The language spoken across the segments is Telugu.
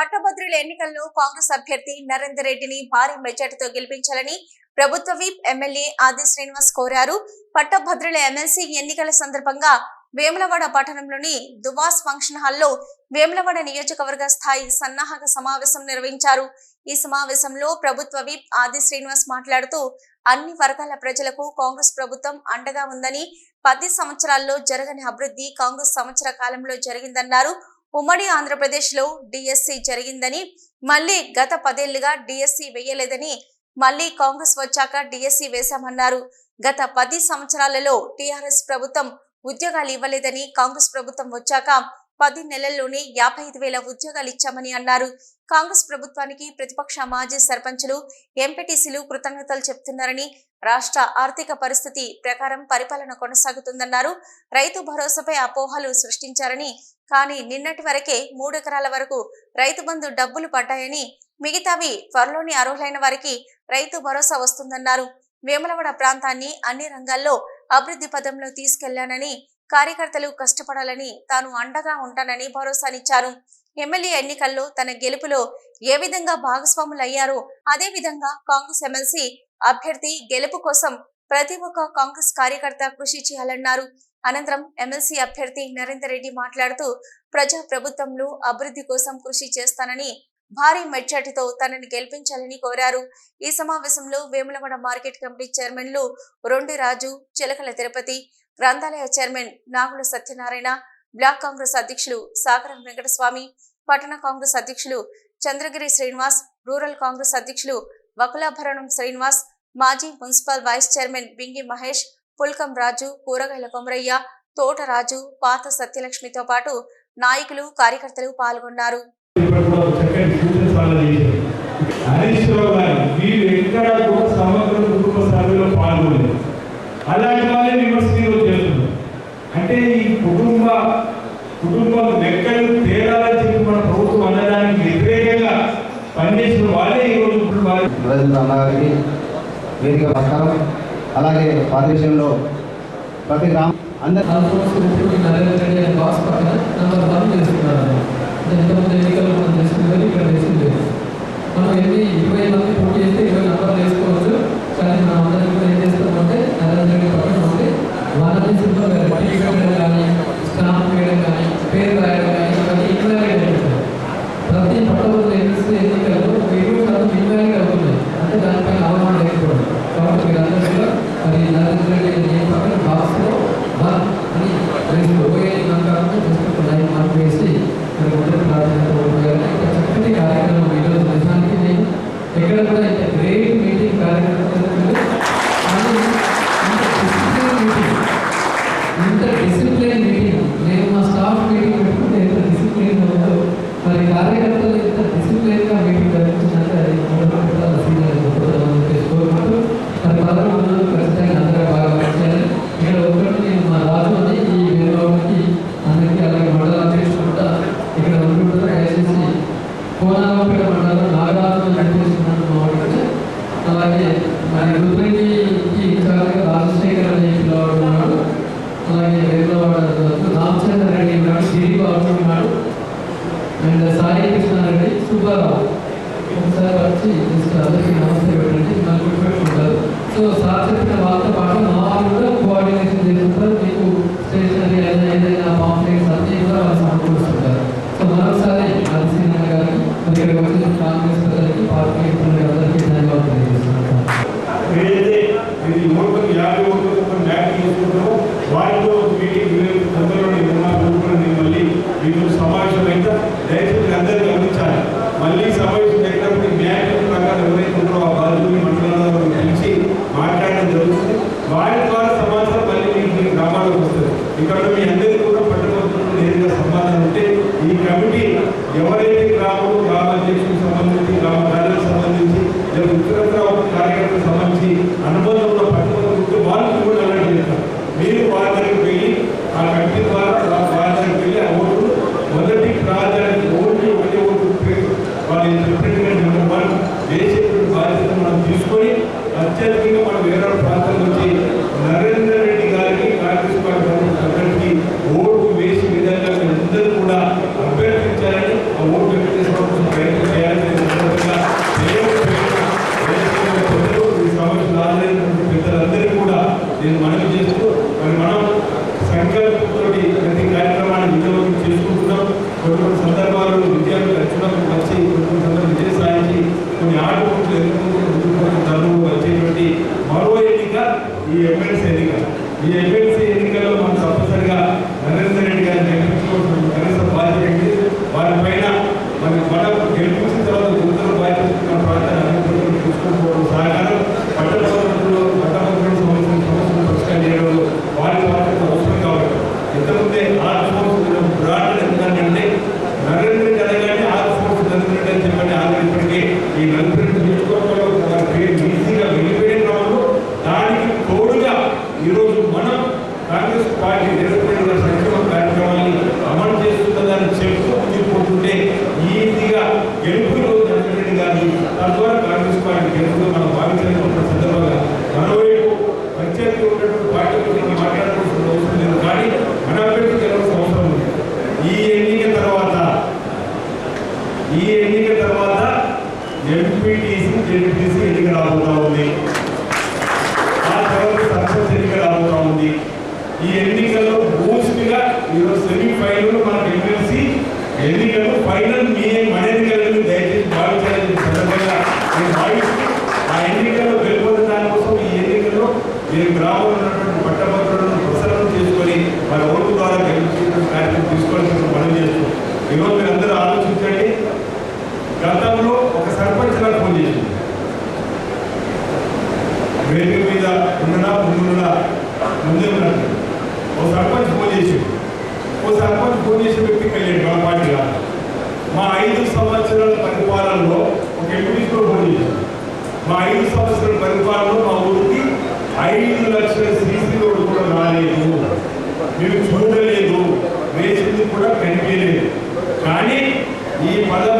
పట్టభద్రుల ఎన్నికల్లో కాంగ్రెస్ అభ్యర్థి నరేందర్ రెడ్డిని భారీ మెజార్టీతో గెలిపించాలని ప్రభుత్వ విప్ ఎమ్మెల్యే ఆది శ్రీనివాస్ కోరారు. పట్టభద్రుల ఎమ్మెల్సీ ఎన్నికల సందర్భంగా వేములవాడ పట్టణంలోని దువాస్ ఫంక్షన్ హాల్లో వేములవాడ నియోజకవర్గ స్థాయి సన్నాహక సమావేశం నిర్వహించారు. ఈ సమావేశంలో ప్రభుత్వ విప్ ఆది శ్రీనివాస్ మాట్లాడుతూ అన్ని వర్గాల ప్రజలకు కాంగ్రెస్ ప్రభుత్వం అండగా ఉందని పది సంవత్సరాల్లో జరగని అభివృద్ధి కాంగ్రెస్ సంవత్సర కాలంలో జరిగిందన్నారు. ఉమ్మడి ఆంధ్రప్రదేశ్లో డిఎస్సి జరిగిందని మళ్ళీ గత పదేళ్ళుగా డిఎస్సి వేయలేదని మళ్ళీ కాంగ్రెస్ వచ్చాక డిఎస్సి వేశామన్నారు. గత పది సంవత్సరాలలో టిఆర్ఎస్ ప్రభుత్వం ఉద్యోగాలు ఇవ్వలేదని కాంగ్రెస్ ప్రభుత్వం వచ్చాక పది నెలల్లోనే యాభై ఐదు వేల ఉద్యోగాలు ఇచ్చామని అన్నారు. కాంగ్రెస్ ప్రభుత్వానికి ప్రతిపక్ష మాజీ సర్పంచులు ఎంపీటీసీలు కృతజ్ఞతలు చెప్తున్నారని రాష్ట్ర ఆర్థిక పరిస్థితి ప్రకారం పరిపాలన కొనసాగుతుందన్నారు. రైతు భరోసాపై అపోహలు సృష్టించారని కానీ నిన్నటి వరకే మూడు ఎకరాల వరకు రైతు బంధు డబ్బులు పడ్డాయని మిగతావి త్వరలోని అర్హులైన వారికి రైతు భరోసా వస్తుందన్నారు. వేములవాడ ప్రాంతాన్ని అన్ని రంగాల్లో అభివృద్ధి పదంలో తీసుకెళ్ళానని కార్యకర్తలు కష్టపడాలని తాను అండగా ఉంటానని భరోసానిచ్చారు. ఎమ్మెల్యే ఎన్నికల్లో తన గెలుపులో ఏ విధంగా భాగస్వాములయ్యారో అదే విధంగా కాంగ్రెస్ ఎమ్మెల్సీ అభ్యర్థి గెలుపు కోసం ప్రతి ఒక్క కాంగ్రెస్ కార్యకర్త కృషి చేయాలన్నారు. అనంతరం ఎమ్మెల్సీ అభ్యర్థి నరేందర్ రెడ్డి మాట్లాడుతూ ప్రజా ప్రభుత్వంలో అభివృద్ధి కోసం కృషి చేస్తానని భారీ మెజార్టీతో తనని గెలిపించాలని కోరారు. ఈ సమావేశంలో వేములవాడ మార్కెట్ కమిటీ చైర్మన్లు రొండి రాజు చిలకల తిరుపతి గ్రంథాలయ చైర్మన్ నాగుల సత్యనారాయణ బ్లాక్ కాంగ్రెస్ అధ్యక్షులు సాగరం వెంకటస్వామి పట్టణ కాంగ్రెస్ అధ్యక్షులు చంద్రగిరి శ్రీనివాస్ రూరల్ కాంగ్రెస్ అధ్యక్షులు వకులాభరణం శ్రీనివాస్ మాజీ municipal vice chairman Bingi Mahesh Pulkam Raju కూరగాయల కొమరయ్య తోటరాజు పాత సత్యలక్ష్మితో పాటు నాయకులు కార్యకర్తలు పాల్గొన్నారు. హరీష్ రావు గారు వీరు ఎక్కడ కూడా సమగ్ర కుటుంబ సభ్యులు పాల్గొలేదు అలాంటి వాళ్ళే విమర్శలు చేస్తున్నారు అంటే ఈ కుటుంబ కుటుంబం లెక్కలు తేడాలని చెప్పి మన ప్రభుత్వం అనడానికి వ్యతిరేకంగా పనిచేసిన వాళ్ళే ఈ రోజు ఇప్పుడు వారి నరేంద్ర అన్న గారికి వేదిక నమస్కారం అలాగే భారతదేశంలో ప్రతి గ్రామం అందరి ఇప్పుడు నరేంద్ర బాస్ పక్కన నెంబర్ వన్ చేస్తున్నారు ఎంతమంది ఎన్నికలు మనం చేసుకునేది ఇక్కడ చేసింది? మనం ఎన్ని ఇరవై మంది పోటీ చేస్తే ఇరవై నెంబర్లు చేసుకోవచ్చు కానీ మనం అందరం ఏం చేస్తామంటే నరేంద్ర రెడ్డి పక్కన ఉంటే వాళ్ళని సింపుల్ కానీ స్టాంప్ వేయడం కానీ పేరు రాయడం కానీ ఇవన్నీ ఇట్లా ప్రతి పట్టభద్రుల ఎన్నికలు ఇరవై శాతం ఇన్వాలిడ్ అవుతున్నాయి అంటే దానిపైన అవగాహన లేకపోవడం కాబట్టి మీరందరూ కూడా మరి నరేంద్ర రెడ్డి నేను పక్కన బాక్స్లో వన్ అని వేసి ఓఏ నమ్మకాలను జస్ట్ ఒక లైన్ మార్క్ వేసి మరి మొదటి ప్రాధాన్యత గారిని ఒక చక్కటి కార్యక్రమం ఈరోజు నిజానికి నేను ఎక్కడ కూడా ఇంత గ్రేట్ మీటింగ్ కార్యక్రమం జరుగుతుంది కానీ ఇంత డిసిప్లిన్ మీటింగ్ ఇంత డిసిప్లిన్ మీటింగ్ నేను మా స్టాఫ్ మీటింగ్ పెట్టుకుంటే ఎంత డిసిప్లిన్ ఉందో మరి సాయి కృష్ణారెడ్డి సుబ్బారావు. ఒకసారి వచ్చి జస్ట్ అందరికీ నమస్తే పెట్టండి నాకు గుర్తుపెట్టుకుంటారు సో సార్ చెప్పిన వాళ్ళతో పాటు మా వాళ్ళు కూడా కోఆర్డినేషన్ చేస్తుంటారు. మీకు స్టేషనరీ అయినా ఏదైనా పాంప్లెట్స్ అన్నీ కూడా వాళ్ళు సమకూరుస్తుంటారు. సో మరొకసారి ఈ ఎన్నిక తర్వాత ఎంపీటీసీ జెడ్పీటీసీ ఎన్నిక రాబోతా ఉంది. ఆ తర్వాత సర్పంచ్ ఎన్నిక రాబోతా ఉంది. ఈ ఎన్నికల్లో పూర్తిగా ఈరోజు సెమీఫైనల్ మనకు ఎమ్మెల్సీ ఎన్నికలు ఫైనల్ మీ మన ఎన్నికలను దయచేసి భావించాలని సందర్భంగా నేను భావిస్తూ ఆ ఎన్నికల్లో గెలుపొందిన దానికోసం ఈ ఎన్నికల్లో మీరు గ్రామంలో ఉన్నటువంటి పట్టభద్రులను ప్రసరణ చేసుకొని వారి ఓటు ద్వారా గెలిపించిన కార్యక్రమం తీసుకోవాల్సిన పనులు చేస్తూ ఈరోజు మీరు అందరూ ఆలోచించండి. గతంలో ఒక సర్పంచ్ గారు ఫోన్ చేసింది వేదిక మీద ఉన్నదా ముందున్నదా? ముందే ఉన్నట్టు. ఓ సర్పంచ్ ఫోన్ చేసింది ఓ సర్పంచ్ ఫోన్ చేసే వ్యక్తి కలిగాడు మన పార్టీ మా ఐదు సంవత్సరాల పరిపాలనలో ఒక ఎంపీస్ ఫోన్ చేసింది మా ఐదు సంవత్సరాల పరిపాలనలో మా ఊరికి ఐదు లక్షల సీసీ రోడ్డు కూడా రాలేదు. మేము చూడలేదు. వేసింది కూడా కనిపించలేదు. కానీ ఈ పదం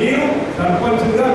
Leu, da quantidade